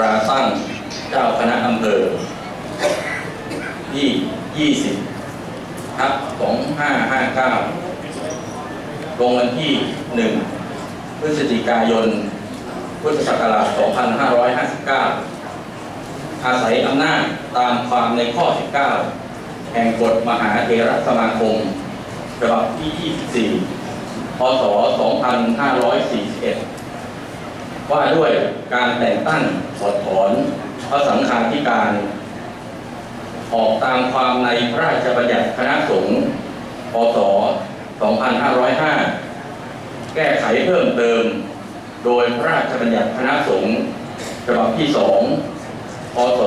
ราตั้งเจ้าคณะอำเภอที่ 20ทับ2559 ลงวันที่ 1 พฤศจิกายน พุทธศักราช 2559 อาศัยอำนาจตามความในข้อ 19 แห่งกฎมหาเถรสมาคมฉบับที่ 24 พศ 2541 ว่าด้วยการแต่งตั้งถอดถอนพระสังฆาธิการ ออกตามความในพระราชบัญญัติคณะสงฆ์พศ 2505 แก้ไขเพิ่มเติม โดยพระราชบัญญัติคณะสงฆ์ฉบับที่ 2 พศ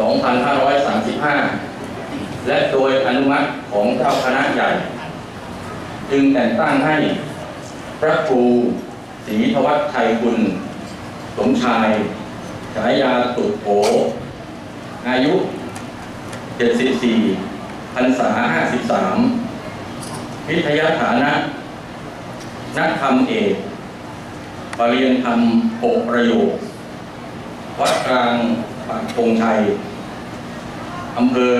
2535 และโดยอนุมัติของเจ้าคณะใหญ่ จึงแต่งตั้งให้พระครู ศรีธวัชชัยคุณสมชายฉายาตุดโผอายุ 74พรรษา53พิทยาฐานะ นักธรรมเอกปรริญญาธรรมหกประโยค วัดกลางปักธงชัยอำเภอ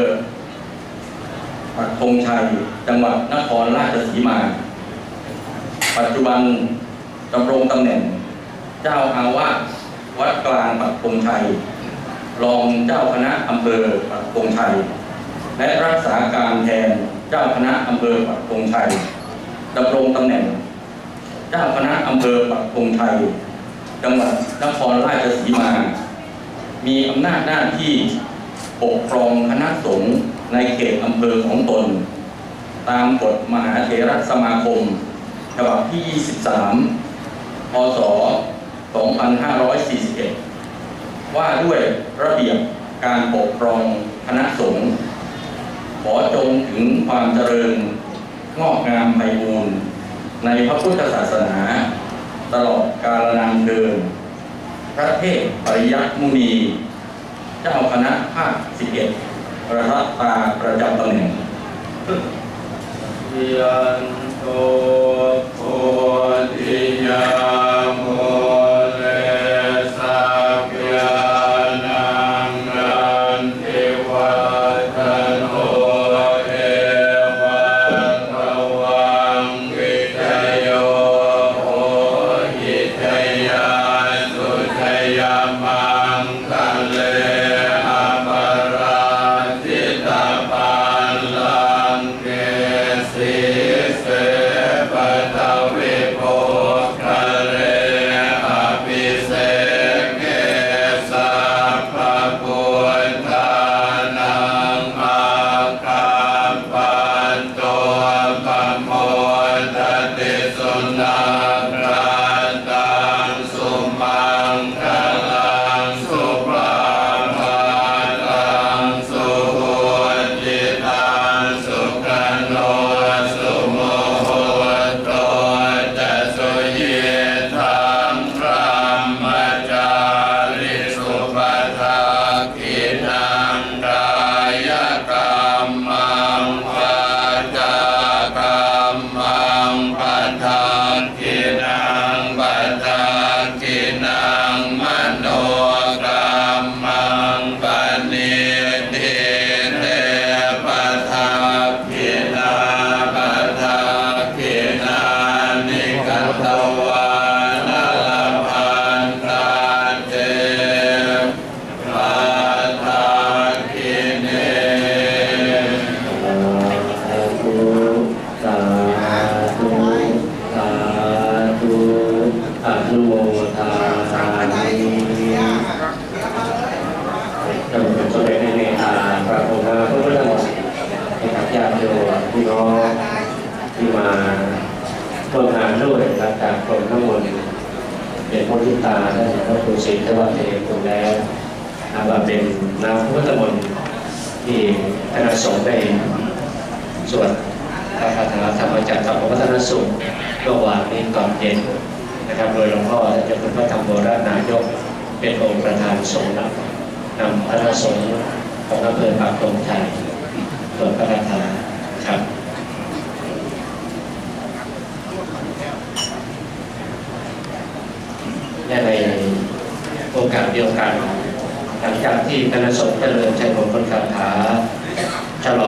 ปักธงชัย จังหวัดนครราชสีมา ปัจจุบัน ดำรงตำแหน่ง เจ้าอาวาสวัดกลางปักธงชัย รองเจ้าคณะอำเภอปักธงชัย และรักษาการแทนเจ้าคณะอำเภอปักธงชัยดำรงตำแหน่ง เจ้าคณะอำเภอปักธงชัยจังหวัดนครราชสีมา มีอำนาจหน้าที่ปกครองคณะสงฆ์ในเขตอำเภอของตน ตามกฎมหาเถรสมาคม ฉบับที่ 23 พศ 2541 ว่าด้วยระเบียบการปกครองคณะสงฆ์ขอจงถึงความเจริญงอกงามไพบูรณ์ในพระพุทธศาสนา ตลอดกาลนานเดินพระเทพปริยัติมุนี เจ้าคณะภาค 11 ประทับตาประจำตำแหน่งยันโต ติ มาร่วมงานด้วยหลังจากกรมน้ำมนเป็นพุทธิตาท่านพระครูศรีทวัฒน์เทคุณแล้วนับว่าเป็นน้ำพุทธมนต์ที่คณะสงฆ์ได้ส่วนพระคาถาธรรมจักรกับวัฒนสุขเมื่อวานนี้ตอนเย็นนะครับ โดยหลวงพ่อท่านเจ้าคุณพระธรรมโบราณนายก เป็นองค์ประธานสงฆ์นำนำพระสงฆ์ของอำเภอปากตงชัยตรวจพระคาถาครับ และในโอกาสเดียวกัน หลังจากที่คณะสงฆ์เจริญชัยมงคลคาถา